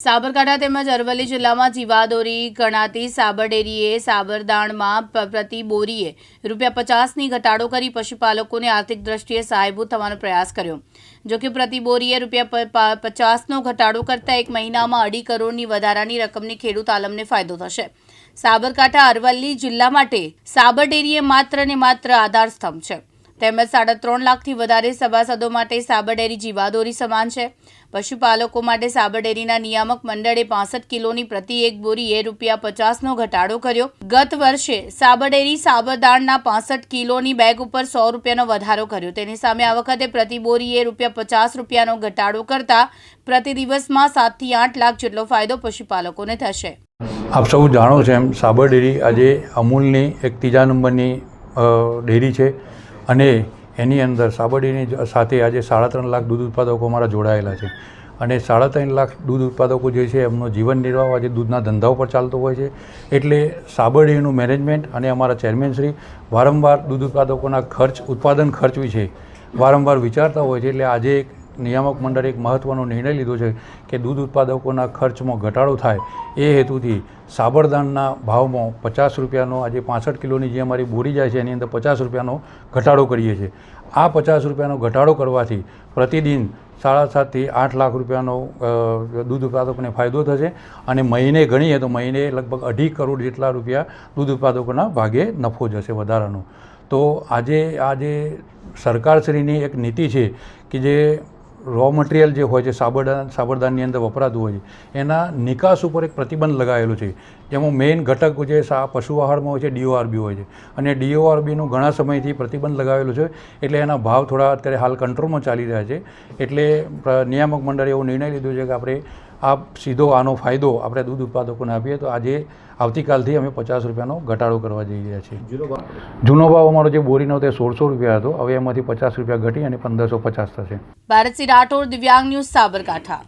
સાબરકાંઠા તેમજ અરવલ્લી જિલ્લામાં જીવાદોરી, ગણાતી સાબરડેરીએ સાબરદાણમાં પ્રતિ બોરીએ રૂપિયા પચાસની ઘટાડો કરી પશુપાલકોને આર્થિક દ્રષ્ટિએ સહાયભૂત થવાનો પ્રયાસ કર્યો. જો કે પ્રતિ બોરીએ રૂપિયા પચાસનો ઘટાડો કરતાં એક મહિનામાં અઢી કરોડની વધારાની રકમની ખેડૂત આલમને ફાયદો થશે. સાબરકાંઠા અરવલ્લી જિલ્લા માટે સાબરડેરી એ માત્ર ને માત્ર આધાર સ્તંભ છે. તેમજ સાડા ત્રણ લાખથી વધારે સભાસદો માટે સાબરડેરી જીવાદોરી સમાન છે. પશુપાલકો માટે સાબરડેરીના નિયામક મંડળે પાસઠ કિલોની પ્રતિ એક બોરીએ રૂપિયા પચાસનો ઘટાડો કર્યો. ગત વર્ષે સાબરડેરી સાબરદાણના પાસઠ કિલોની બેગ ઉપર સો રૂપિયાનો વધારો કર્યો. તેની સામે આ વખતે પ્રતિ બોરીએ રૂપિયા પચાસ રૂપિયાનો ઘટાડો કરતા પ્રતિ દિવસમાં સાતથી આઠ લાખ જેટલો ફાયદો પશુપાલકોને થશે. આપ સૌ જાણો છો એમ સાબર ડેરી આજે અમૂલની એક ત્રીજા નંબરની ડેરી છે. અને એની અંદર સાબરડીની સાથે આજે સાડા ત્રણ લાખ દૂધ ઉત્પાદકો અમારા જોડાયેલા છે. અને સાડા ત્રણ લાખ દૂધ ઉત્પાદકો જે છે, એમનો જીવન નિર્વાહ આજે દૂધના ધંધા ઉપર ચાલતો હોય છે. એટલે સાબરડીનું મેનેજમેન્ટ અને અમારા ચેરમેન શ્રી વારંવાર દૂધ ઉત્પાદકોના ખર્ચ, ઉત્પાદન ખર્ચ વિશે વારંવાર વિચારતા હોય છે. એટલે આજે એક નિયામક મંડળે એક મહત્ત્વનો નિર્ણય લીધો છે કે દૂધ ઉત્પાદકોના ખર્ચમાં ઘટાડો થાય એ હેતુથી સાબરદાણના ભાવમાં પચાસ રૂપિયાનો આજે પાસઠ કિલોની જે અમારી બોરી જાય છે એની અંદર પચાસ રૂપિયાનો ઘટાડો કરીએ છીએ. આ પચાસ રૂપિયાનો ઘટાડો કરવાથી પ્રતિદિન સાડા સાતથી આઠ લાખ રૂપિયાનો દૂધ ઉત્પાદકોને ફાયદો થશે અને મહિને ગણીએ તો મહિને લગભગ અઢી કરોડ જેટલા રૂપિયા દૂધ ઉત્પાદકોના ભાગે નફો જશે વધારાનો. તો આજે આજે સરકારશ્રીની એક નીતિ છે કે જે રો મટીરિયલ જે હોય છે સાબરદાન સાબરદાનની અંદર વપરાતું હોય છે, એના નિકાસ ઉપર એક પ્રતિબંધ લગાવેલો છે. જેમાં મેઇન ઘટક જે પશુ આહારમાં હોય છે ડીઓઆરબી હોય છે. અને ડીઓઆરબીનું ઘણા સમયથી પ્રતિબંધ લગાવેલો છે, એટલે એના ભાવ થોડા અત્યારે હાલ કંટ્રોલમાં ચાલી રહ્યા છે. એટલે નિયામક મંડળે એવો નિર્ણય લીધો છે કે આપણે આ સીધો આનો ફાયદો આપણે દૂધ ઉત્પાદકોને આપીએ તો આજે આવતીકાલથી અમે પચાસ રૂપિયાનો ઘટાડો કરવા જઈ રહ્યા છીએ. જૂનો ભાવ અમારો જે બોરીનો તે સોળસો રૂપિયા હતો હવે એમાંથી પચાસ રૂપિયા ઘટી અને પંદરસો પચાસ થશે. ભારતસિંહ રાઠોડ દિવ્યાંગ ન્યૂઝ સાબરકાંઠા.